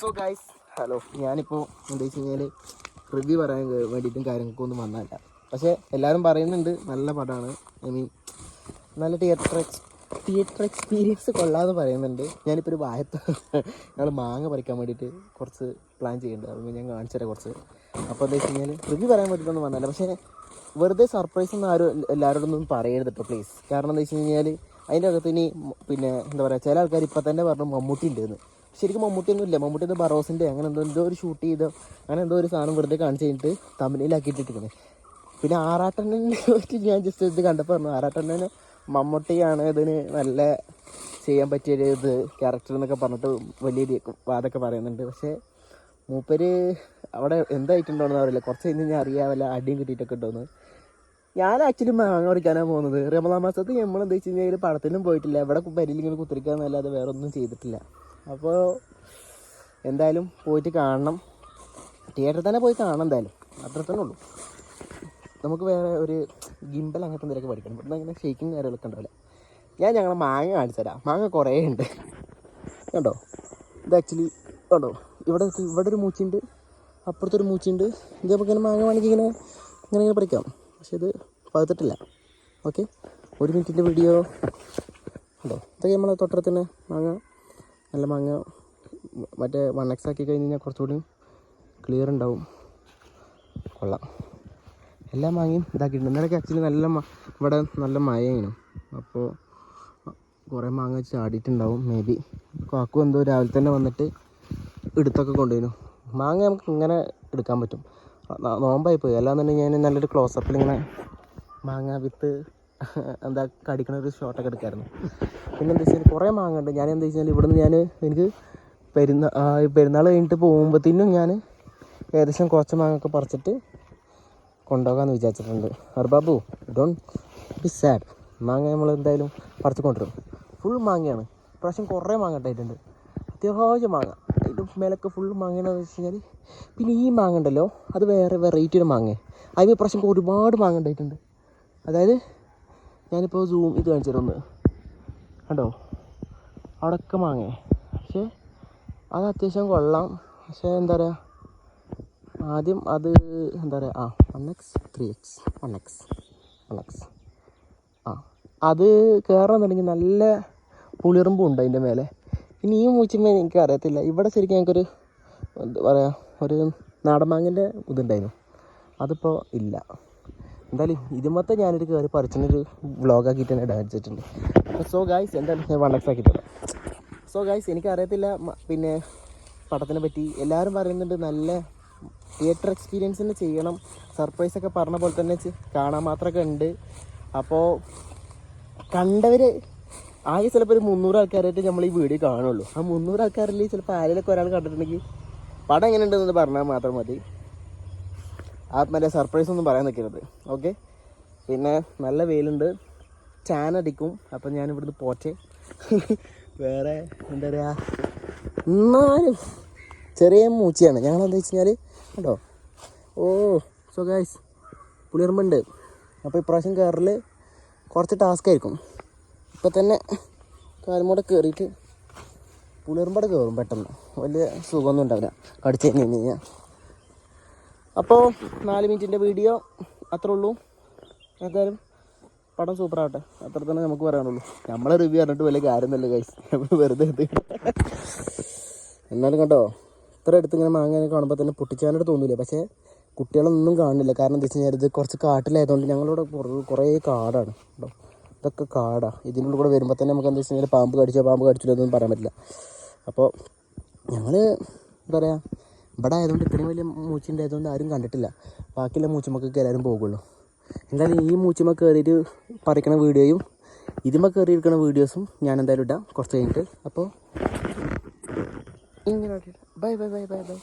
So guys hello ഞാനിപ്പോൾ എന്താ വെച്ച് കഴിഞ്ഞാൽ റിവ്യൂ പറയാൻ വേണ്ടിയിട്ടും വേണ്ടിയിട്ടും കാര്യങ്ങൾക്കൊന്നും വന്നതല്ല. പക്ഷേ എല്ലാവരും പറയുന്നുണ്ട് നല്ല പടമാണ്. ഐ മീൻ നല്ല തിയേറ്റർ എക്സ് തിയേറ്റർ എക്സ്പീരിയൻസ് കൊള്ളാമെന്ന് പറയുന്നുണ്ട്. ഞാനിപ്പോൾ ഒരു വായത്ത ഞങ്ങൾ മാങ്ങ പറിക്കാൻ വേണ്ടിയിട്ട് കുറച്ച് പ്ലാൻ ചെയ്യുന്നുണ്ട് അതുകൊണ്ട് ഞാൻ കാണിച്ചു തരാം കുറച്ച്. അപ്പോൾ എന്താ വെച്ച് കഴിഞ്ഞാൽ റിവ്യൂ പറയാൻ വേണ്ടിയിട്ടൊന്നും വന്നല്ല പക്ഷേ വെറുതെ സർപ്രൈസ് ഒന്നും ആരും എല്ലാവരോടൊന്നും പറയരുത് കേട്ടോ പ്ലീസ് കാരണം എന്താ വെച്ച് കഴിഞ്ഞാൽ അതിന്റെ അകത്ത് ഇനി പിന്നെ എന്താ പറയുക ചില ആൾക്കാർ ഇപ്പം തന്നെ പറഞ്ഞു മമ്മൂട്ടി ഉണ്ടെന്ന്. ശരിക്കും മമ്മൂട്ടിയൊന്നും ഇല്ല മമ്മൂട്ടി എന്തോ ബറോസിന്റെ അങ്ങനെ എന്തോ എന്തോ ഒരു ഷൂട്ട് ചെയ്തോ അങ്ങനെ എന്തോ ഒരു സാധനം വെറുതെ കാണിച്ച് കഴിഞ്ഞിട്ട് തമിഴിലാക്കിയിട്ടിരിക്കുന്നത് പിന്നെ ആറാട്ടണ്ണനെ പറ്റി ഞാൻ ജസ്റ്റ് ഇത് കണ്ടപ്പോൾ പറഞ്ഞു ആറാട്ടണ്ണന് മമ്മൂട്ടിയാണ് ഇതിന് നല്ല ചെയ്യാൻ പറ്റിയൊരു ഇത് ക്യാരക്ടർ എന്നൊക്കെ പറഞ്ഞിട്ട് വലിയ വാദമൊക്കെ പറയുന്നുണ്ട്. പക്ഷേ മൂപ്പര് അവിടെ എന്തായിട്ടുണ്ടോയെന്ന് അറിയില്ല. കുറച്ച് കഴിഞ്ഞ് ഞാൻ അറിയാൻ അടിയും കിട്ടിയിട്ടൊക്കെ ഉണ്ടോന്ന്. ഞാൻ ആക്ച്വലി മാങ്ങ പഠിക്കാനാണ് പോകുന്നത്. റമദാൻ മാസത്തിൽ നമ്മൾ എന്താ വെച്ച് കഴിഞ്ഞാൽ പടത്തിനും പോയിട്ടില്ല. ഇവിടെ പരിയിൽ ഇങ്ങനെ കുത്തിരിക്കാന്നല്ലാതെ വേറെ ഒന്നും ചെയ്തിട്ടില്ല. അപ്പോൾ എന്തായാലും പോയിട്ട് കാണണം. തിയേറ്ററിൽ തന്നെ പോയി കാണണം എന്തായാലും. അത്ര തന്നെ ഉള്ളൂ. നമുക്ക് വേറെ ഒരു ഗിംബൽ അങ്ങനത്തെ എന്തെങ്കിലുമൊക്കെ പഠിക്കണം ഇവിടുന്ന് അങ്ങനെ ഷേക്കിങ് കാര്യങ്ങളൊക്കെ ഉണ്ടാവില്ല ഞാൻ ഞങ്ങളെ മാങ്ങ കാണിച്ചു തരാം. മാങ്ങ കുറേ ഉണ്ട്. കണ്ടോ? ഇത് ആക്ച്വലി കണ്ടോ? ഇവിടെ ഇവിടെ ഒരു മൂച്ചുണ്ട് അപ്പുറത്തൊരു മൂച്ചുണ്ട് ഇത് നമുക്ക് ഇങ്ങനെ മാങ്ങ വേണമെങ്കിൽ ഇങ്ങനെ ഇങ്ങനെ ഇങ്ങനെ പറിക്കാം. പക്ഷെ ഇത് പകുത്തിട്ടില്ല ഓക്കെ ഒരു മിനിറ്റിന്റെ വീഡിയോ ഉണ്ടോ ഇതൊക്കെ നമ്മളെ തൊട്ടത്തിന് മാങ്ങ നല്ല മാങ്ങ മറ്റേ വൺ എക്സ് ആക്കി കഴിഞ്ഞ് കഴിഞ്ഞാൽ കുറച്ചുകൂടി ക്ലിയർ ഉണ്ടാവും. കൊള്ളാം. എല്ലാ മാങ്ങയും ഇതാക്കിയിട്ടുണ്ട്. ഇന്നലെ ആക്ച്വലി നല്ല ഇവിടെ നല്ല മഴയാണ് അപ്പോൾ കുറേ മാങ്ങ ചാടിയിട്ടുണ്ടാവും മേ ബി കാക്കു എന്തോ രാവിലെ തന്നെ വന്നിട്ട് എടുത്തൊക്കെ കൊണ്ടുവരുന്നു. മാങ്ങ നമുക്ക് ഇങ്ങനെ എടുക്കാൻ പറ്റും. നോമ്പായി പോയി അല്ലാന്നുണ്ടെങ്കിൽ ഞാൻ നല്ലൊരു ക്ലോസപ്പിൽ ഇങ്ങനെ മാങ്ങ വിത്ത് എന്താ കടിക്കണ ഒരു ഷോട്ടൊക്കെ എടുക്കായിരുന്നു. പിന്നെ എന്താ വെച്ചാൽ കുറേ മാങ്ങ ഉണ്ട്. ഞാൻ എന്താ വെച്ചാൽ ഇവിടുന്ന് ഞാൻ എനിക്ക് പെരുന്നാൾ പെരുന്നാൾ കഴിഞ്ഞിട്ട് പോകുമ്പോഴത്തേനും ഞാൻ ഏകദേശം കുറച്ച് മാങ്ങ ഒക്കെ പറിച്ചിട്ട് കൊണ്ടുപോകാമെന്ന് വിചാരിച്ചിട്ടുണ്ട്. ഹർബാബു ഡോൺ ബി സാഡ് മാങ്ങ നമ്മൾ എന്തായാലും പറിച്ച് കൊണ്ടുവരും. ഫുൾ മാങ്ങയാണ്. ഇപ്രാവശ്യം കുറേ മാങ്ങ ഉണ്ടായിട്ടുണ്ട് അത്യാവശ്യം മാങ്ങ. അതിന്റെ മേലൊക്കെ ഫുൾ മാങ്ങയാണെന്ന് വെച്ച് കഴിഞ്ഞാൽ പിന്നെ ഈ മാങ്ങ ഉണ്ടല്ലോ അത് വേറെ വെറൈറ്റി ഒരു മാങ്ങ അതിന് ഇപ്രാവശ്യം ഒരുപാട് മാങ്ങ ഉണ്ടായിട്ടുണ്ട് അതായത് ഞാനിപ്പോൾ സൂം ഇത് കാണിച്ചു തരാം ഒന്ന്. കണ്ടോ? അടക്ക മാങ്ങ. പക്ഷേ അത് അത്യാവശ്യം കൊള്ളാം. പക്ഷേ എന്താ പറയുക ആദ്യം അത് എന്താ പറയുക ആ one x three x one x one x ആ അത് കയറണമെന്നുണ്ടെങ്കിൽ നല്ല പുളിറുമ്പും ഉണ്ട് അതിന്റെ മേലെ. പിന്നെ ഈ മൂച്ചുമ്പോൾ എനിക്ക് അറിയത്തില്ല. ഇവിടെ ശരിക്കും ഞങ്ങൾക്കൊരു എന്താ പറയുക ഒരു നാടൻ മാങ്ങിന്റെ ഇതുണ്ടായിരുന്നു. അതിപ്പോൾ ഇല്ല. എന്തായാലും ഇതുമത്തെ ഞാനൊരു കയറി പറിച്ചിട്ടൊരു വ്ളോഗാക്കിയിട്ട് തന്നെ ഇടാൻ വെച്ചിട്ടുണ്ട്. സോ ഗായ്സ് എന്തായാലും ഞാൻ വൺ എക്സ് ആക്കിയിട്ടുണ്ട്. സോ ഗായ്സ് എനിക്കറിയത്തില്ല പിന്നെ പടത്തിനെ പറ്റി എല്ലാവരും പറയുന്നുണ്ട് നല്ല തിയേറ്റർ എക്സ്പീരിയൻസ് തന്നെ ചെയ്യണം. സർപ്രൈസ് ഒക്കെ പറഞ്ഞ പോലെ തന്നെ കാണാൻ മാത്രമൊക്കെ ഉണ്ട്. അപ്പോൾ കണ്ടവർ ആകെ ചിലപ്പോൾ ഒരു മുന്നൂറ് ആൾക്കാരായിട്ട് നമ്മൾ ഈ വീഡിയോ കാണുള്ളൂ. ആ മുന്നൂറ് ആൾക്കാരിൽ ചിലപ്പോൾ ആരെയൊക്കെ ഒരാൾ കണ്ടിട്ടുണ്ടെങ്കിൽ പടം എങ്ങനെ ഉണ്ടെന്ന് പറഞ്ഞാൽ മാത്രം മതി. ആ മറ്റേ സർപ്രൈസ് ഒന്നും പറയാൻ നിൽക്കരുത്. ഓക്കെ പിന്നെ നല്ല വെയിലുണ്ട്. ടാൻ അടിക്കും. അപ്പം ഞാൻ ഇവിടുന്ന് പോറ്റേ വേറെ എന്താ പറയുക എന്നാലും ചെറിയ മൂച്ചയാണ്. ഞങ്ങൾ എന്താ വെച്ച് കഴിഞ്ഞാൽ കേട്ടോ ഓ സോ ഗൈസ് പുളിയർമ്പുണ്ട്. അപ്പോൾ ഇപ്രാവശ്യം കയറിൽ കുറച്ച് ടാസ്ക് ആയിരിക്കും. ഇപ്പം തന്നെ കാലുമൂടെ കയറിയിട്ട് പുളിയർമ്പട കയറും പെട്ടെന്ന്. വലിയ സുഖമൊന്നും ഉണ്ടാവില്ല. കടിച്ചു കഴിഞ്ഞ് കഴിഞ്ഞാൽ അപ്പോൾ നാല് മിനിറ്റിന്റെ വീഡിയോ അത്രേ ഉള്ളൂ. എന്തായാലും പടം സൂപ്പർ ആവട്ടെ. അത്ര തന്നെ നമുക്ക് പറയാനുള്ളൂ. നമ്മളെ റിവ്യൂ പറഞ്ഞിട്ട് വലിയ കാര്യം തന്നെ കൈസ് നമ്മൾ വെറുതെ ഇത് എന്നാലും കണ്ടോ ഇത്ര അടുത്ത് ഇങ്ങനെ മാങ്ങനെ കാണുമ്പോൾ തന്നെ പൊട്ടിച്ചാനായിട്ട് തോന്നില്ല പക്ഷേ കുട്ടികളൊന്നും കാണുന്നില്ല. കാരണം എന്താ വെച്ച് കഴിഞ്ഞാൽ ഇത് കുറച്ച് കാട്ടിലായതുകൊണ്ട് ഞങ്ങളിവിടെ കുറേ കാടാണ്. കേട്ടോ ഇതൊക്കെ കാടാണ് ഇതിനുള്ളിൽ കൂടെ വരുമ്പോൾ തന്നെ നമുക്ക് എന്താ വെച്ച് കഴിഞ്ഞാൽ പാമ്പ് കടിച്ചോ പാമ്പ് കടിച്ചില്ലോ എന്നൊന്നും പറയാൻ പറ്റില്ല. അപ്പോൾ ഞങ്ങൾ എന്താ പറയുക ഇവിടെ ആയതുകൊണ്ട് ഇത്രയും വലിയ മൂച്ചിന്റെ ആയതുകൊണ്ട് ആരും കണ്ടിട്ടില്ല. ബാക്കിയുള്ള മൂച്ചമ്മക്കൊക്കെ എല്ലാവരും പോകുള്ളൂ. എന്തായാലും ഈ മൂച്ചമ്മ കയറിയിട്ട് പറിക്കണ വീഡിയോയും ഇതിമ്മ കയറിയിരിക്കണ വീഡിയോസും ഞാൻ എന്തായാലും ഇടാം. കുറച്ച് കഴിഞ്ഞിട്ട്. അപ്പോൾ ഇങ്ങനെ bye bye bye bye bye.